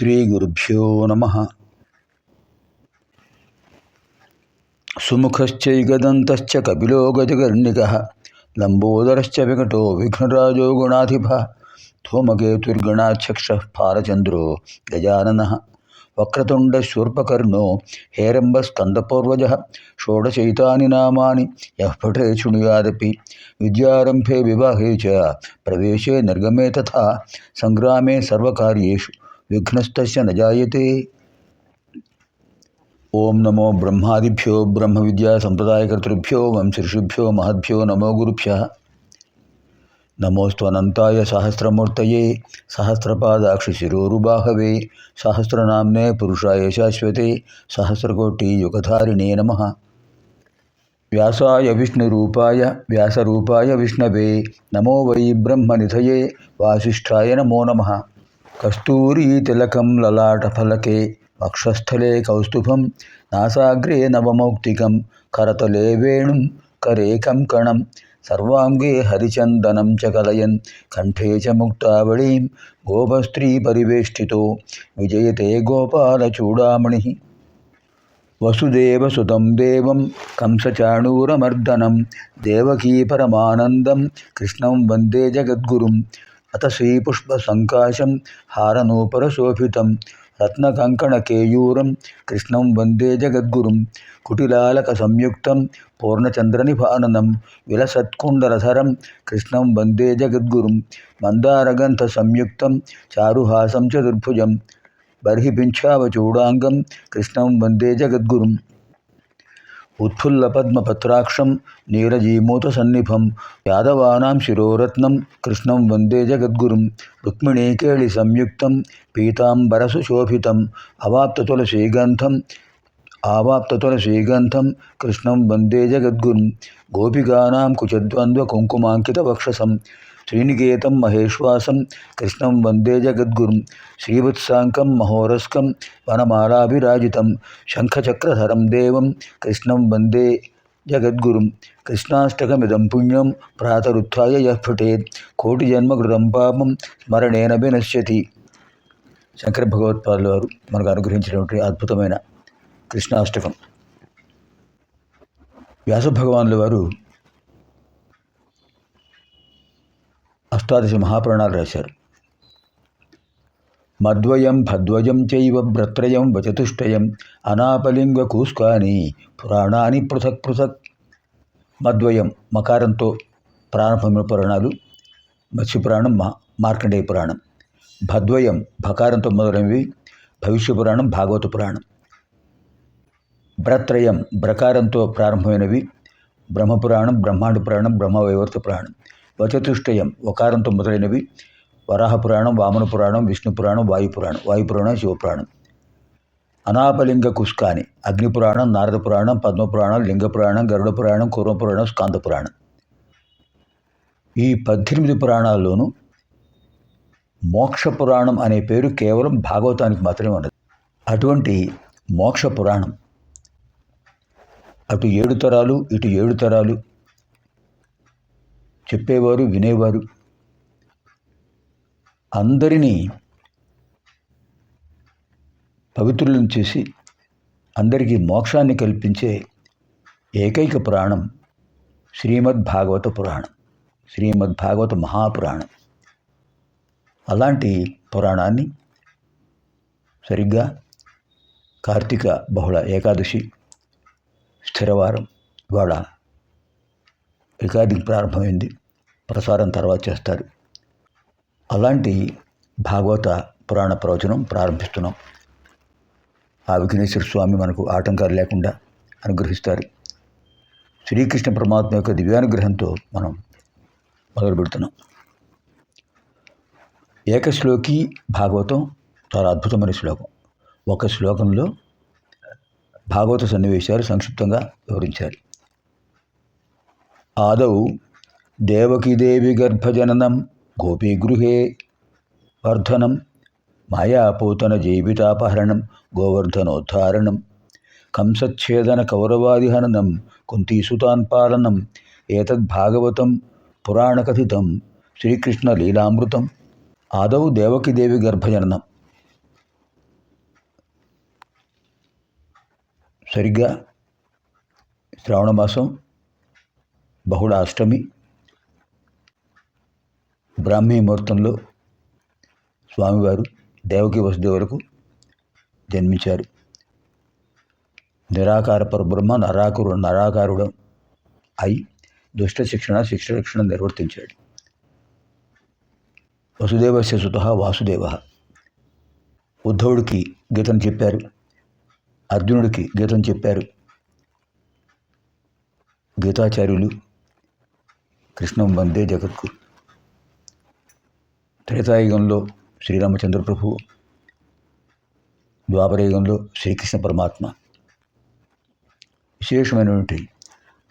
శ్రీ గురుభ్యో నమ సుముఖశ్చైకదంతశ్చ కపిలో గజగర్ణిక లంబోదరశ్చ వికటో విఘ్నరాజో గుణాధిప ధూమకేతుర్గణాధ్యక్ష భారచంద్రో గజానన వక్రతుండశూర్పకర్ణో హేరంబస్కందపూర్వజ షోడశైతాని నామాని యః పఠే శృణుయాదపి విద్యారంభే వివాహే చ ప్రవేశే నిర్గమే తథా సంగ్రామే సర్వకార్యేషు विघ्नस्त न जायते। ओम नमो ब्रह्मादिभ्यो ब्रह्म विद्या संप्रदायकर्तृभ्यो ऋषिभ्यो महद्यो नमो गुरुभ्य। नमोस्तनताय सहस्रमूर्त सहस्रपादाक्षिशिरोरुबाहवे सहस्रना पुरुषा शाश्वते, सहस्रकोटियुगधारिणे नम। व्यासा विष्णु व्यासूपा विष्णवे, नमो वै ब्रह्मनिधये वासीय नमो नमः। కస్తూరీ తిలకం లలాటఫలకే వక్షస్థలే కౌస్తుభం నాసాగ్రే నవమౌక్తికం కరతలే వేణుం కరే కంకణం సర్వాంగే హరిచందనం చ కలయన్ కంఠే చ ముక్తావళీం గోపస్త్రీ పరివేష్టితో విజయతే గోపాలచూడామణి వసుదేవసుతం దేవం కంసచాణూరమర్దనం దేవకీ పరమానందం కృష్ణం వందే జగద్గురుం అత శ్రీపుష్పసంకాశం హారనూపరశోభితం రత్నకంకణకేయూరం కృష్ణం వందే జగద్గురుం కుటిలాలక సంయుక్తం పూర్ణచంద్రనిభాననం విలసత్కుండలధరం కృష్ణం వందే జగద్గురుం మందారగంధ సంయుక్తం చారుహాసం చతుర్భుజం బర్హిపింఛావచూడాంగం కృష్ణం వందే జగద్గురుం ఉత్ఫుల్లపద్మపత్రాక్షం నీరజీమూతసన్నిభం యాదవానాం శిరోరత్నం కృష్ణం వందే జగద్గురుం రుక్మిణీకేళి సంయుక్తం పీతాంబరసుశోభితం అవాప్తతులసీగంధం ఆవాప్తతులసీగంధం కృష్ణం వందే జగద్గురుం గోపికానాం కుచద్వంద్వకుంకుమాంకితవక్షసం శ్రీనికేతం మహేశ్వాసం కృష్ణం వందే జగద్గురుం శ్రీవత్సాంకం మహోరస్కం వనమాలాభిరాజితం శంఖచక్రధరం దేవం కృష్ణం వందే జగద్గురుం కృష్ణాష్టకమిదం పుణ్యం ప్రాతరుత్థాయ యఫటేత్ కోటి కోటిజన్మకృతం పాపం స్మరణేన వినశ్యతి. శంకర భగవత్పాదుల వారు మనకు అనుగ్రహించినటువంటి అద్భుతమైన కృష్ణాష్టకం. వ్యాసభగవానుల వారు అష్టాదశ మహాపురాణాలు రాశారు. మద్వయం భద్వయం చైవ భ్రత్రయం వచతుష్టయం అనాపలింగ కూస్కాని పురాణాన్ని పృథక్ పృథక్. మద్వయం మకారంతో ప్రారంభమైన పురాణాలు మత్స్యపురాణం మా మార్కండేయ పురాణం. భద్వయం భకారంతో మొదలైనవి భవిష్య పురాణం భాగవత పురాణం. భ్రత్రయం బ్రకారంతో ప్రారంభమైనవి బ్రహ్మపురాణం బ్రహ్మాండ పురాణం బ్రహ్మవైవర్త పురాణం. వచతుష్టయం ఒకారంతో మొదలైనవి. వరాహ పురాణం వామన పురాణం విష్ణు పురాణం వాయుపురాణం వాయుపురాణం శివపురాణం అనాపలింగ కుష్కాని అగ్నిపురాణం నారద పురాణం పద్మపురాణం లింగ పురాణం గరుడ పురాణం కుర్మ పురాణం స్కాంద పురాణం. ఈ పద్దెనిమిది పురాణాల్లోనూ మోక్ష పురాణం అనే పేరు కేవలం భాగవతానికి మాత్రమే ఉన్నది. అటువంటి మోక్ష పురాణం అటు ఏడు తరాలు ఇటు ఏడు తరాలు చెప్పేవారు వినేవారు. అందరినీ పవిత్రులను చేసి అందరికీ మోక్షాన్ని కల్పించే ఏకైక పురాణం శ్రీమద్భాగవత పురాణం శ్రీమద్భాగవత మహాపురాణం. అలాంటి పురాణాన్ని సరిగ్గా కార్తీక బహుళ ఏకాదశి స్థిరవారం ఇవాళ రికార్డింగ్ ప్రారంభమైంది. ప్రసారం తర్వాత చేస్తారు. అలాంటి భాగవత పురాణ ప్రవచనం ప్రారంభిస్తున్నాం. ఆ విఘ్నేశ్వర స్వామి మనకు ఆటంకాలు లేకుండా అనుగ్రహిస్తారు. శ్రీకృష్ణ పరమాత్మ యొక్క దివ్యానుగ్రహంతో మనం మొదలు పెడుతున్నాం. ఏకశ్లోకి భాగవతం చాలా అద్భుతమైన శ్లోకం. ఒక శ్లోకంలో భాగవత సన్నివేశాలు సంక్షిప్తంగా వివరించారు. ఆదౌ దేవకీదేవి గర్భజననం గోపీగృహే వర్ధనం మాయాపోతన జీవితాపహరణం గోవర్ధనోద్ధారణం కంసఛేదన కౌరవాదిహననం కుంతీసుతాన్పాలనం ఏతద్భాగవతం పురాణకథితం శ్రీకృష్ణలీలామృతం. ఆదౌ దేవకిదేవి గర్భజననం. సరిగ్గా శ్రావణ బహుళ అష్టమి బ్రాహ్మీ ముహూర్తంలో స్వామివారు దేవకి వసుదేవులకు జన్మించారు. నిరాకార పరబ్రహ్మ నరాకురు నరాకారుడు అయి దుష్ట శిక్షణ శిక్ష శిక్షణ నిర్వర్తించాడు. వసుదేవస్య సుత వాసుదేవ. ఉద్ధవుడికి గీతను చెప్పారు. అర్జునుడికి గీతను చెప్పారు. గీతాచార్యులు కృష్ణం వందే జగత్కు. త్రేతాయుగంలో శ్రీరామచంద్ర ప్రభువు ద్వాపరయుగంలో శ్రీకృష్ణ పరమాత్మ. విశేషమైనటువంటి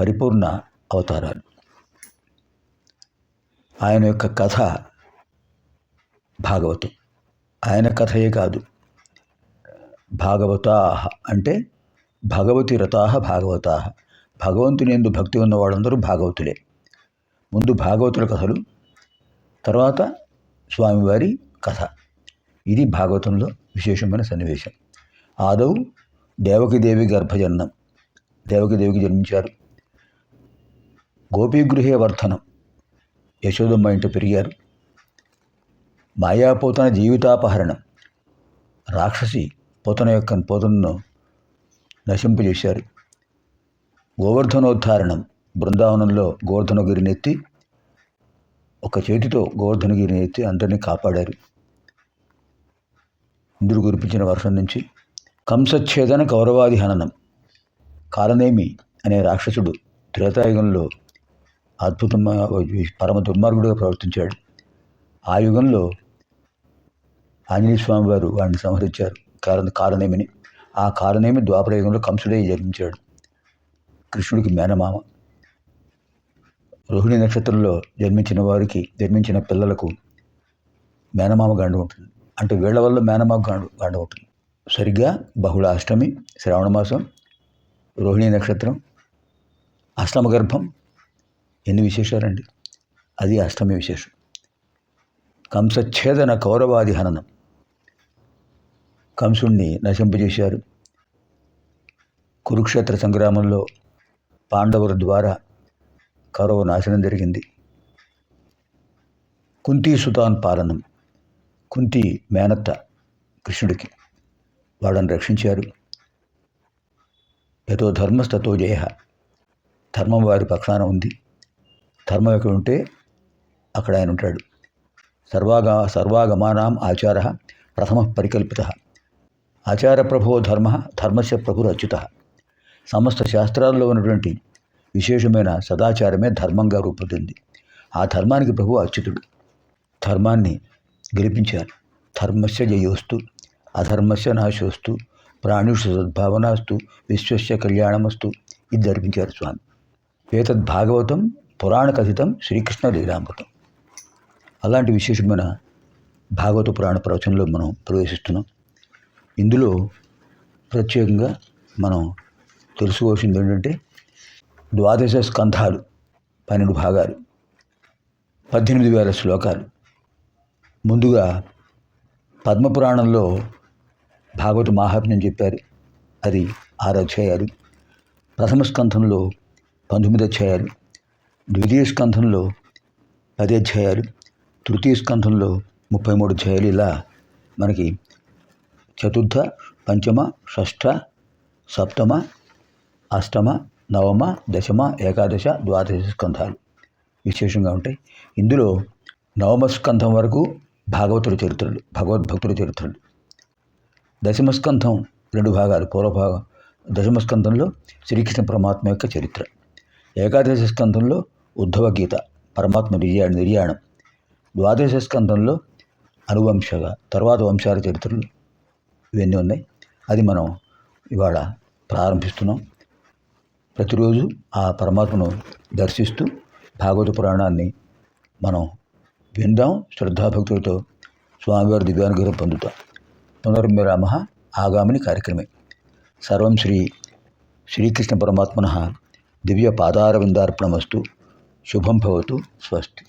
పరిపూర్ణ అవతారాలు. ఆయన యొక్క కథ భాగవతం. ఆయన కథయే కాదు. భాగవతా అంటే భగవతి రథా భాగవతా భగవంతుని ఎందు భక్తి ఉన్న వాళ్ళందరూ భాగవతులే. ముందు భాగవతుల కథలు తర్వాత స్వామివారి కథ. ఇది భాగవతంలో విశేషమైన సన్నివేశం. ఆదౌ దేవకిదేవి గర్భజన్నం. దేవకిదేవికి జన్మించారు. గోపీగృహే వర్ధనం యశోదమ్మ ఇంట పెరిగారు. మాయాపోతన జీవితాపహరణం. రాక్షసి పోతన యొక్క పోతనను నశింపజేశారు. గోవర్ధనోద్ధారణం. బృందావనంలో గోవర్ధనగిరిని ఎత్తి ఒక చేతితో గోవర్ధనగిరిని ఎత్తి అందరినీ కాపాడారు. ఇంద్రుడు కురిపించిన వర్షం నుంచి కంసచ్ఛేదన కౌరవాది హననం. కాలనేమి అనే రాక్షసుడు త్రేతాయుగంలో అద్భుతమైన పరమ దుర్మార్గుడిగా ప్రవర్తించాడు. ఆ యుగంలో ఆంజనేయ స్వామి వారు వాడిని సంహరించారు. కారణ కారణేమిని ఆ కారణేమి ద్వాపరయుగంలో కంసుడే జన్మించాడు. కృష్ణుడికి మేనమామ. రోహిణి నక్షత్రంలో జన్మించిన వారికి జన్మించిన పిల్లలకు మేనమామ గాండు ఉంటుంది. అంటే వీళ్ళ వల్ల మేనమామ గాండు గాండు ఉంటుంది. సరిగ్గా బహుళ అష్టమి శ్రావణ మాసం రోహిణి నక్షత్రం అష్టమ గర్భం ఎన్ని విశేషాలండి? అది అష్టమి విశేషం. కంసఛేదన కౌరవాది హననం. కంసుణ్ణి నశింపజేశారు. కురుక్షేత్ర సంగ్రామంలో పాండవుల ద్వారా కౌరవ నాశనం జరిగింది. కుంతీ సుతాన్ పాలనం కుంతి మేనత్త కృష్ణుడికి వాళ్ళని రక్షించారు. యతో ధర్మస్తతో జయ ధర్మం వారి పక్షాన ఉంది. ధర్మం ఎక్కడ ఉంటే అక్కడ ఆయన ఉంటాడు. సర్వాగా సర్వాగమానాం ఆచార ప్రథమ పరికల్పిత. ఆచార ప్రభో ధర్మ ధర్మస్య ప్రభురచ్యుత. సమస్త శాస్త్రాల్లో ఉన్నటువంటి విశేషమైన సదాచారమే ధర్మంగా రూపొందింది. ఆ ధర్మానికి ప్రభు అచ్యుతుడు. ధర్మాన్ని గెలిపించారు. ధర్మస్య జయోస్తు అధర్మస్య నాశోస్తు ప్రాణుషు సద్భావనాస్తు విశ్వస్య కళ్యాణమస్తు ఇది జరిపించారు స్వామి. ఏతద్ భాగవతం పురాణ కథితం శ్రీకృష్ణ లీలామృతం. అలాంటి విశేషమైన భాగవత పురాణ ప్రవచనంలో మనం ప్రవేశిస్తున్నాం. ఇందులో ప్రత్యేకంగా మనం తెలుసుకోవాల్సింది ఏంటంటే ద్వాదశ స్కంధాలు పన్నెండు భాగాలు పద్దెనిమిది వేల శ్లోకాలు. ముందుగా పద్మపురాణంలో భాగవత మాహాత్మ్యం చెప్పారు. అది ఆరు అధ్యాయాలు. ప్రథమ స్కంధంలో పంతొమ్మిది అధ్యాయాలు. ద్వితీయ స్కంధంలో పది అధ్యాయాలు. తృతీయ స్కంధంలో ముప్పై మూడు అధ్యాయాలు. ఇలా మనకి చతుర్థ పంచమ షష్ఠ సప్తమ అష్టమ నవమ దశమ ఏకాదశ ద్వాదశ స్కంధాలు. విశేషంగా ఉంటాయి. ఇందులో నవమ స్కంధం వరకు భాగవతుల చరిత్రలు భగవద్భక్తుల చరిత్రలు. దశమస్కంధం రెండు భాగాలు పూర్వభాగం దశమస్కంధంలో శ్రీకృష్ణ పరమాత్మ యొక్క చరిత్ర. ఏకాదశ స్కంధంలో ఉద్ధవ గీత పరమాత్మ నిర్యాణ నిర్యాణం. ద్వాదశ స్కంధంలో అనువంశగా తర్వాత వంశాల చరిత్రలు ఇవన్నీ ఉన్నాయి. అది మనం ఇవాళ ప్రారంభిస్తున్నాం. ప్రతిరోజు ఆ పరమాత్మను దర్శిస్తూ భాగవత పురాణాన్ని మనం విందాం. శ్రద్ధాభక్తులతో స్వామివారి దివ్యానుగ్రహం పొందుతాం. పునర్మిరామ ఆగామిని కార్యక్రమే. సర్వం శ్రీ శ్రీకృష్ణ పరమాత్మన దివ్య పాదారవిందార్పణమస్తు. శుభం భవతు. స్వస్తి.